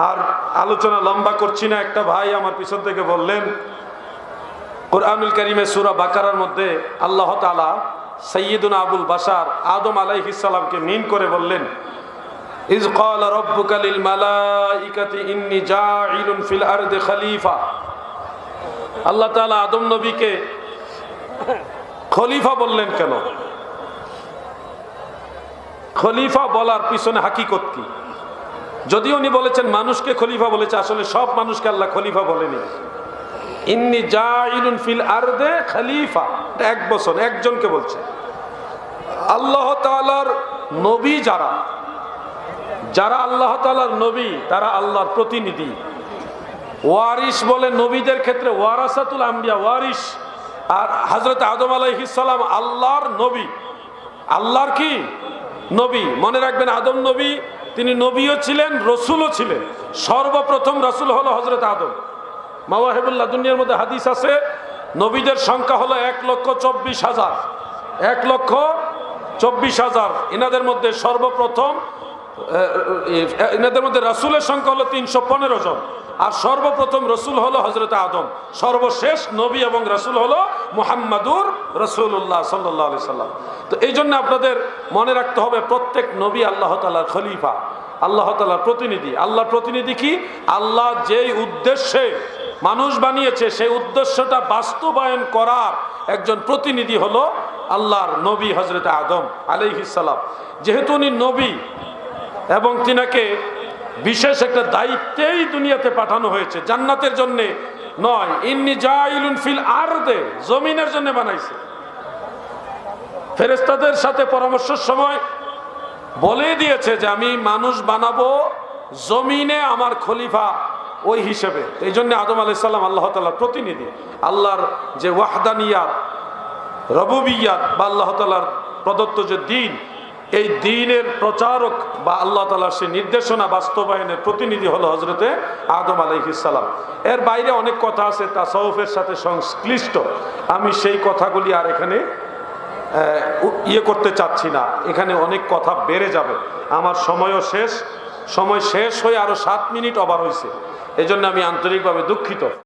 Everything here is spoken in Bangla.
আর আলোচনা লম্বা করছি না একটা ভাই আমার পিছন থেকে বললেন কোরআনুল করিমের সুরা বাকারার মধ্যে আল্লাহ তালা সৈয়দুন আবুল বাসার আদম আলাইহিসালামকে মিন করে বললেন ইজ قال ربك للملائكة إني جاعل في الأرض খলিফা আল্লাহ তাআলা আদম নবীকে খলিফা বললেন কেন খলিফা বলার পিছনে হাকিকত কি যদিও উনি বলেছেন মানুষকে খলিফা বলেছে, আসলে সব মানুষকে আল্লাহ খলিফা বলেনি। ইন্নি জাইলুন ফিল আরদে খলিফা। এক বছর, একজনকে বলছে। আল্লাহ তাআলার নবী যারা যারা আল্লাহ তাআলার নবী, তারা আল্লাহর প্রতিনিধি। ওয়ারিস বলে নবীদের ক্ষেত্রে ওয়ারাসাতুল আম্বিয়া ওয়ারিস আর হজরত আদম আলাইহিসাল্লাম আল্লাহর নবী। আল্লাহর কি? নবী। মনে রাখবেন আদম নবী তিনি নবীও ছিলেন, রসুলও ছিলেন। সর্বপ্রথম রসুল হলো হজরত আদম। মাওয়াহেবুল্লাহ দুনিয়ার মধ্যে হাদিস আছে, নবীদের সংখ্যা হলো এক লক্ষ চব্বিশ হাজার। এক লক্ষ চব্বিশ হাজার। এনাদের মধ্যে সর্বপ্রথম এনাদের মধ্যে রাসুলের সংখ্যা হলো তিনশো পনেরো জন। আর সর্বপ্রথম রসুল হলো হজরত আদম। সর্বশেষ নবী এবং রসুল হলো মুহাম্মাদুর রসুল্লাহ সাল্লাহ আলি সাল্লাম। তো এই জন্য আপনাদের মনে রাখতে হবে, প্রত্যেক নবী আল্লাহ তালার খলিফা, আল্লাহ তালার প্রতিনিধি। আল্লাহর প্রতিনিধি কি? আল্লাহ যেই উদ্দেশ্যে মানুষ বানিয়েছে, সেই উদ্দেশ্যটা বাস্তবায়ন করার একজন প্রতিনিধি হলো আল্লাহর নবী হজরত আদম আলাইহিসাল্লাম যেহেতু উনি নবী এবং তিনাকে বিশেষ একটা দায়িত্বেই দুনিয়াতে পাঠানো হয়েছে, জান্নাতের জন্যে নয়, ইন্নি জাইলুন ফিল আর দে জমিনের জন্য বানাইছে। ফেরেস্তাদের সাথে পরামর্শের সময় বলে দিয়েছে যে আমি মানুষ বানাবো জমিনে আমার খলিফা ওই হিসেবে। এই জন্য আদম আলাইসাল্লাম আল্লাহ তালার প্রতিনিধি, আল্লাহর যে ওয়াহদানিয়াত, রবুবিয়াত বা আল্লাহ তালার প্রদত্ত যে দিন, এই দিনের প্রচারক বা আল্লাহ তালার সে নির্দেশনা বাস্তবায়নের প্রতিনিধি হলো হজরতে আদম আলাইহিসাল্লাম এর বাইরে অনেক কথা আছে, তাসাউফের সাথে সংশ্লিষ্ট। আমি সেই কথাগুলি আর এখানে ইয়ে করতে চাচ্ছি না। এখানে অনেক কথা বেড়ে যাবে। আমার সময়ও শেষ। সময় শেষ হয়ে আরও সাত মিনিট অবার হয়েছে এজন্য জন্য আমি আন্তরিকভাবে দুঃখিত।